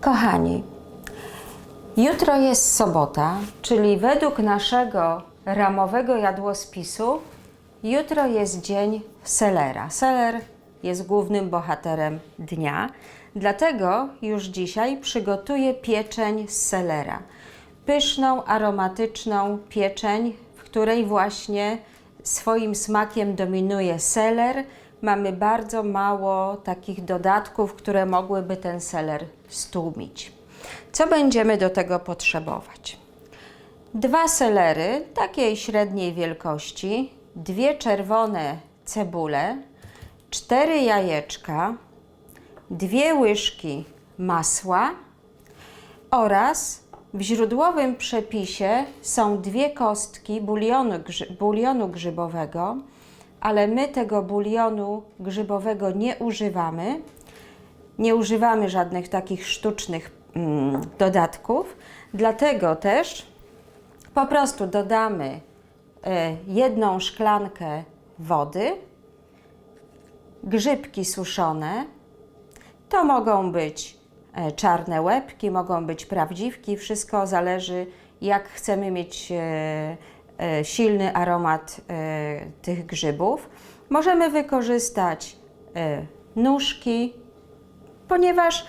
Kochani, jutro jest sobota, czyli według naszego ramowego jadłospisu, jutro jest dzień selera. Seler jest głównym bohaterem dnia, dlatego już dzisiaj przygotuję pieczeń z selera. Pyszną, aromatyczną pieczeń, w której właśnie swoim smakiem dominuje seler. Mamy bardzo mało takich dodatków, które mogłyby ten seler stłumić. Co będziemy do tego potrzebować? Dwa selery takiej średniej wielkości, dwie czerwone cebule, cztery jajeczka, dwie łyżki masła oraz w źródłowym przepisie są dwie kostki bulionu, bulionu grzybowego, ale my tego bulionu grzybowego nie używamy. Nie używamy żadnych takich sztucznych mm, dodatków, dlatego też po prostu dodamy e, jedną szklankę wody, grzybki suszone. To mogą być e, czarne łebki, mogą być prawdziwki, wszystko zależy jak chcemy mieć e, e, silny aromat tych grzybów. Możemy wykorzystać nóżki, ponieważ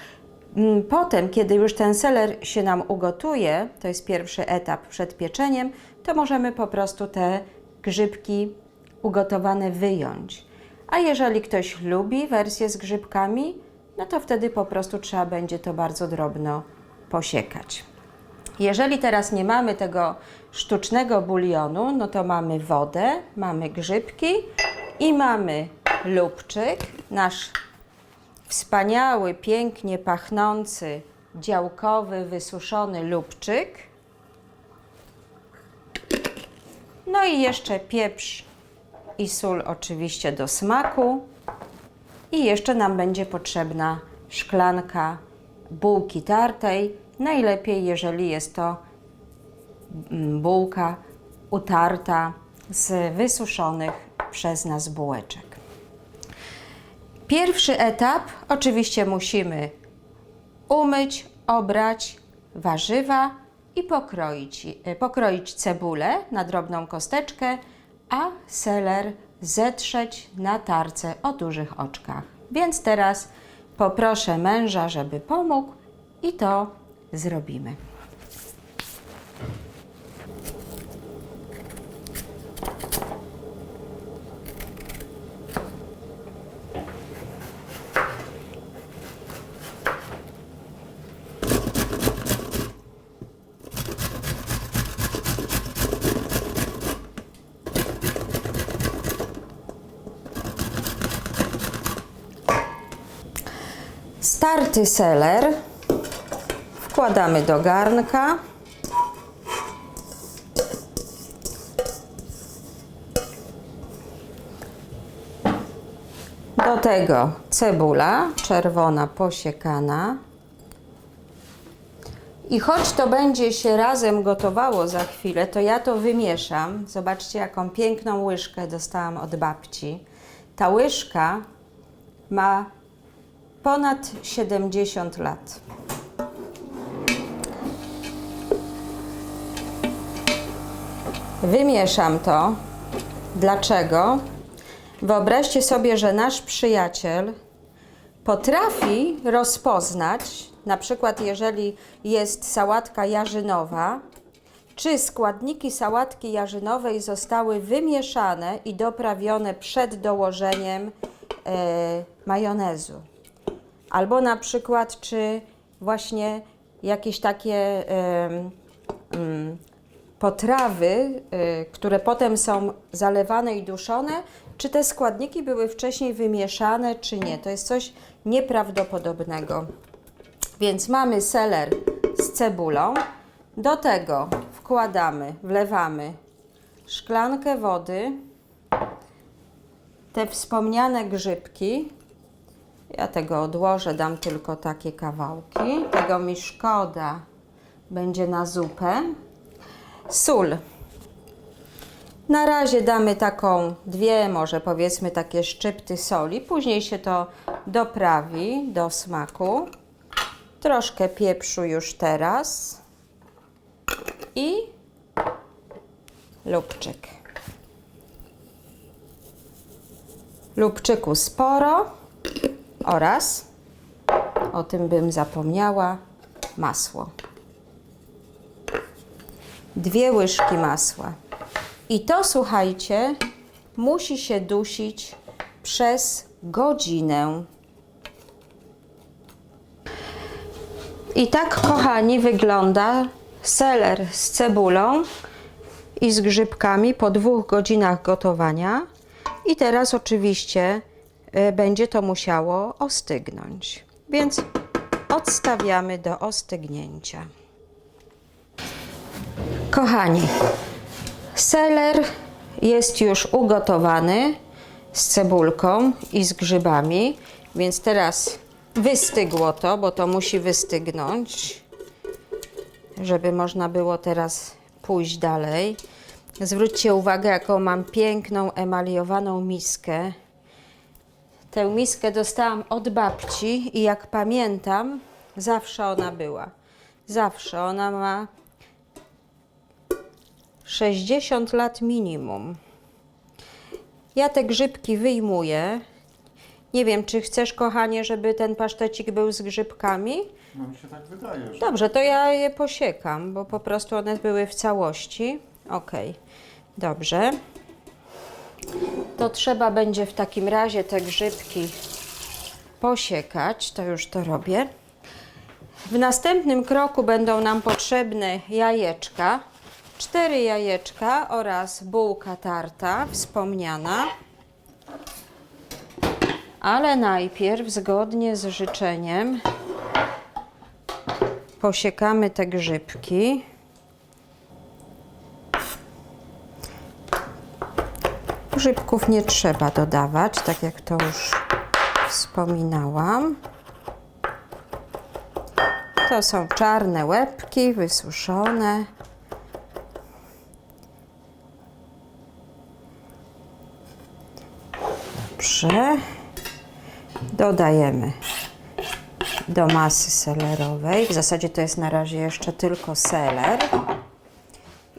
mm, potem, kiedy już ten seler się nam ugotuje, to jest pierwszy etap przed pieczeniem, to możemy po prostu te grzybki ugotowane wyjąć. A jeżeli ktoś lubi wersję z grzybkami, no to wtedy po prostu trzeba będzie to bardzo drobno posiekać. Jeżeli teraz nie mamy tego sztucznego bulionu, no to mamy wodę, mamy grzybki i mamy lubczyk, nasz wspaniały, pięknie pachnący, działkowy, wysuszony lubczyk. No i jeszcze pieprz i sól oczywiście do smaku. I jeszcze nam będzie potrzebna szklanka bułki tartej. Najlepiej, jeżeli jest to mm, bułka utarta z wysuszonych przez nas bułeczek. Pierwszy etap oczywiście musimy umyć, obrać warzywa i pokroić, pokroić cebulę na drobną kosteczkę, a seler zetrzeć na tarce o dużych oczkach. Więc teraz poproszę męża, żeby pomógł i to zrobimy. Starty seler wkładamy do garnka. Do tego cebula czerwona posiekana. I choć to będzie się razem gotowało za chwilę, to ja to wymieszam. Zobaczcie, jaką piękną łyżkę dostałam od babci. Ta łyżka ma ponad 70 lat. Wymieszam to. Dlaczego? Wyobraźcie sobie, że nasz przyjaciel potrafi rozpoznać, na przykład jeżeli jest sałatka jarzynowa, czy składniki sałatki jarzynowej zostały wymieszane i doprawione przed dołożeniem e, majonezu. Albo na przykład, czy właśnie jakieś takie em, mm, potrawy, y, które potem są zalewane i duszone, czy te składniki były wcześniej wymieszane, czy nie. To jest coś nieprawdopodobnego. Więc mamy seler z cebulą. Do tego wkładamy, wlewamy szklankę wody, te wspomniane grzybki. Ja tego odłożę, dam tylko takie kawałki. Tego mi szkoda, będzie na zupę. Sól. Na razie damy taką dwie, może powiedzmy takie szczypty soli. Później się to doprawi do smaku. Troszkę pieprzu już teraz. I lubczyk. Lubczyku sporo oraz, o tym bym zapomniała, masło. Dwie łyżki masła. I to, słuchajcie, musi się dusić przez godzinę. I tak, kochani, wygląda seler z cebulą i z grzybkami po dwóch godzinach gotowania. I teraz oczywiście będzie to musiało ostygnąć. Więc odstawiamy do ostygnięcia. Kochani, seler jest już ugotowany z cebulką i z grzybami, więc teraz wystygło to, bo to musi wystygnąć, żeby można było teraz pójść dalej. Zwróćcie uwagę, jaką mam piękną emaliowaną miskę. Tę miskę dostałam od babci i jak pamiętam, zawsze ona była. Zawsze ona ma 60 lat minimum. Ja te grzybki wyjmuję. Nie wiem, czy chcesz, kochanie, żeby ten pasztecik był z grzybkami? No mi się tak wydaje, że Dobrze, to ja je posiekam, bo po prostu one były w całości. Ok, dobrze. To trzeba będzie w takim razie te grzybki posiekać. To już to robię. W następnym kroku będą nam potrzebne jajeczka. Cztery jajeczka oraz bułka tarta wspomniana. Ale najpierw, zgodnie z życzeniem, posiekamy te grzybki. Grzybków nie trzeba dodawać, tak jak to już wspominałam. To są czarne łebki wysuszone. Dobrze. Dodajemy do masy selerowej. W zasadzie to jest na razie jeszcze tylko seler.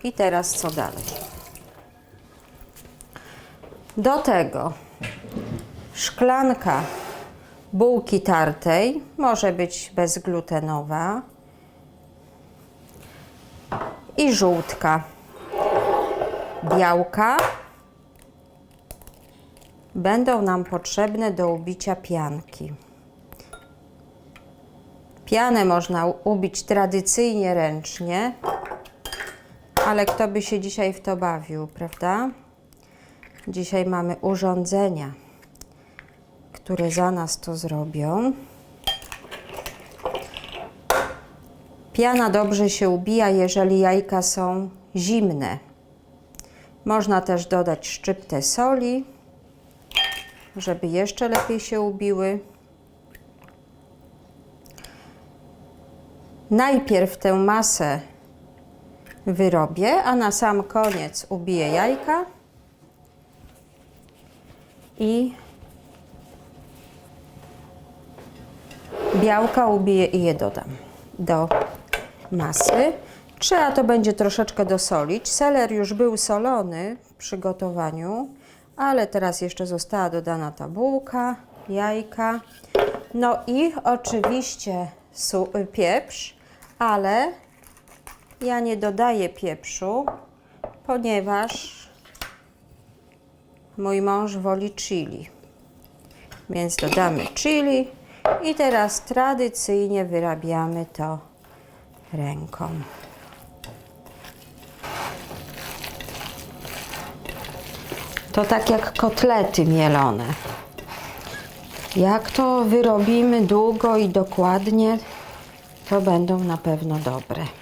I teraz co dalej? Do tego szklanka bułki tartej, może być bezglutenowa i żółtka białka będą nam potrzebne do ubicia pianki. Pianę można ubić tradycyjnie ręcznie, ale kto by się dzisiaj w to bawił, prawda? Dzisiaj mamy urządzenia, które za nas to zrobią. Piana dobrze się ubija, jeżeli jajka są zimne. Można też dodać szczyptę soli, żeby jeszcze lepiej się ubiły. Najpierw tę masę wyrobię, a na sam koniec ubiję jajka i białka ubiję i je dodam do masy. Trzeba to będzie troszeczkę dosolić. Seler już był solony w przygotowaniu, ale teraz jeszcze została dodana ta bułka, jajka. No i oczywiście pieprz, ale ja nie dodaję pieprzu, ponieważ mój mąż woli chili. Więc dodamy chili i teraz tradycyjnie wyrabiamy to ręką. To tak jak kotlety mielone. Jak to wyrobimy długo i dokładnie, to będą na pewno dobre.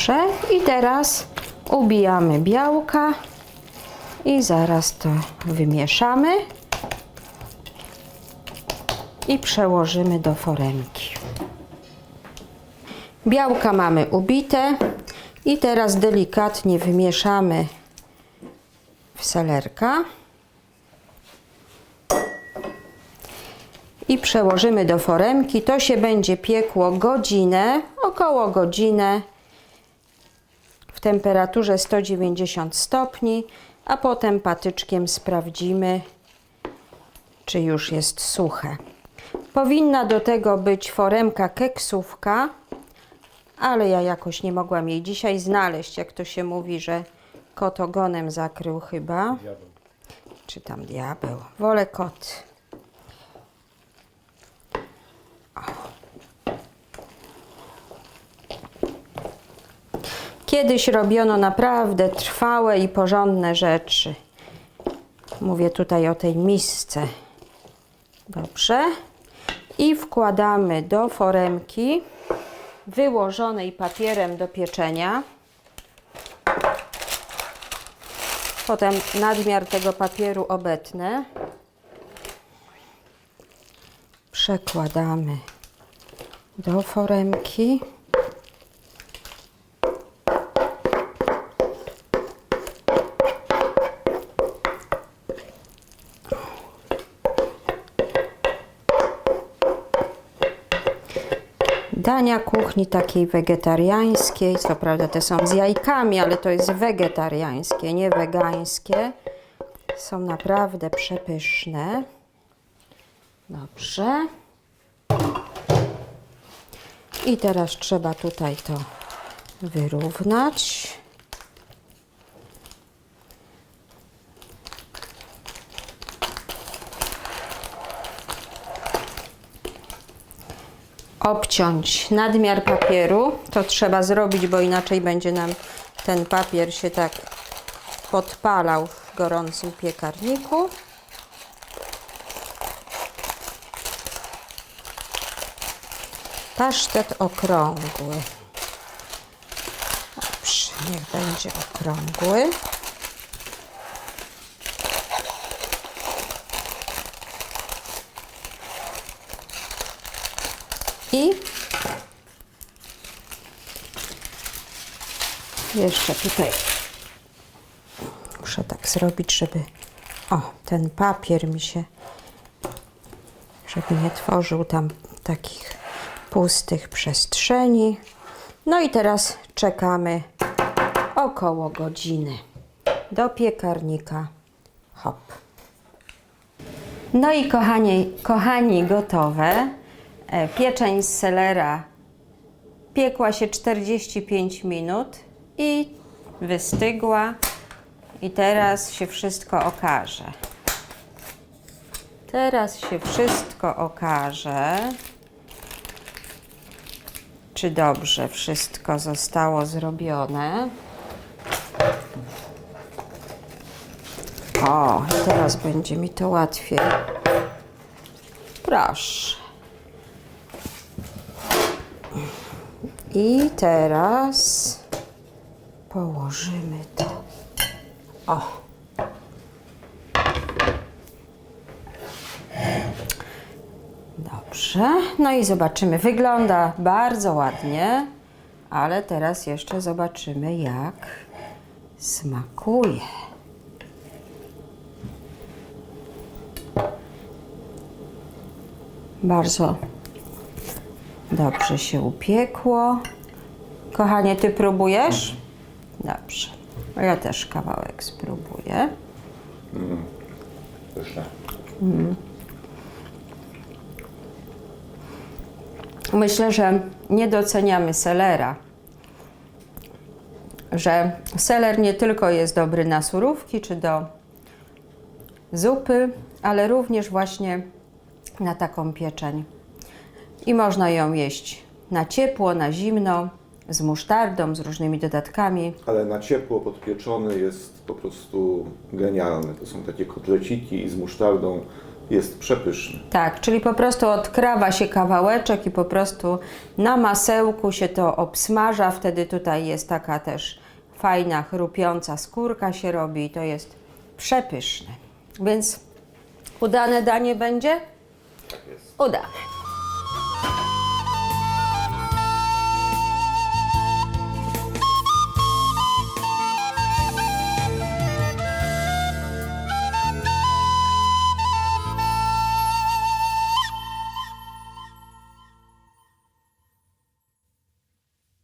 Dobrze. I teraz ubijamy białka i zaraz to wymieszamy. i przełożymy do foremki. Białka mamy ubite i teraz delikatnie wymieszamy w selerka i przełożymy do foremki. To się będzie piekło godzinę, około godzinę w temperaturze 190 stopni, a potem patyczkiem sprawdzimy, czy już jest suche. Powinna do tego być foremka keksówka, ale ja jakoś nie mogłam jej dzisiaj znaleźć, jak to się mówi, że kot ogonem zakrył chyba. Czy tam diabeł. Wolę kot. Kiedyś robiono naprawdę trwałe i porządne rzeczy. Mówię tutaj o tej misce. Dobrze. I wkładamy do foremki wyłożonej papierem do pieczenia. Potem nadmiar tego papieru obetnę. Przekładamy do foremki. Dania kuchni takiej wegetariańskiej, co prawda te są z jajkami, ale to jest wegetariańskie, nie wegańskie. Są naprawdę przepyszne. Dobrze. I teraz trzeba tutaj to wyrównać. Obciąć nadmiar papieru. To trzeba zrobić, bo inaczej będzie nam ten papier się tak podpalał w gorącym piekarniku. Pasztet okrągły. Dobrze, niech będzie okrągły. I jeszcze tutaj muszę tak zrobić, żeby o, ten papier mi się żeby nie tworzył tam takich pustych przestrzeni. No i teraz czekamy około godziny do piekarnika. Hop. No i kochani, kochani gotowe. E, Pieczeń z selera piekła się 45 minut i wystygła. I teraz się wszystko okaże. Teraz się wszystko okaże, czy dobrze wszystko zostało zrobione. O, teraz będzie mi to łatwiej. Proszę. I teraz położymy to. O. Dobrze. No i zobaczymy. Wygląda bardzo ładnie, ale teraz jeszcze zobaczymy, jak smakuje. Bardzo Dobrze się upiekło. Kochanie, ty próbujesz? Dobrze. Ja też kawałek spróbuję. Pyszne. Myślę, że nie doceniamy selera. Że seler nie tylko jest dobry na surówki czy do zupy, ale również właśnie na taką pieczeń. I można ją jeść na ciepło, na zimno, z musztardą, z różnymi dodatkami. Ale na ciepło podpieczony jest po prostu genialny. To są takie kotleciki z musztardą. Jest przepyszny. Tak, czyli po prostu odkrawa się kawałeczek i po prostu na masełku się to obsmaża. Wtedy tutaj jest taka też fajna, chrupiąca skórka się robi i to jest przepyszne. Więc udane danie będzie? jest. Udane.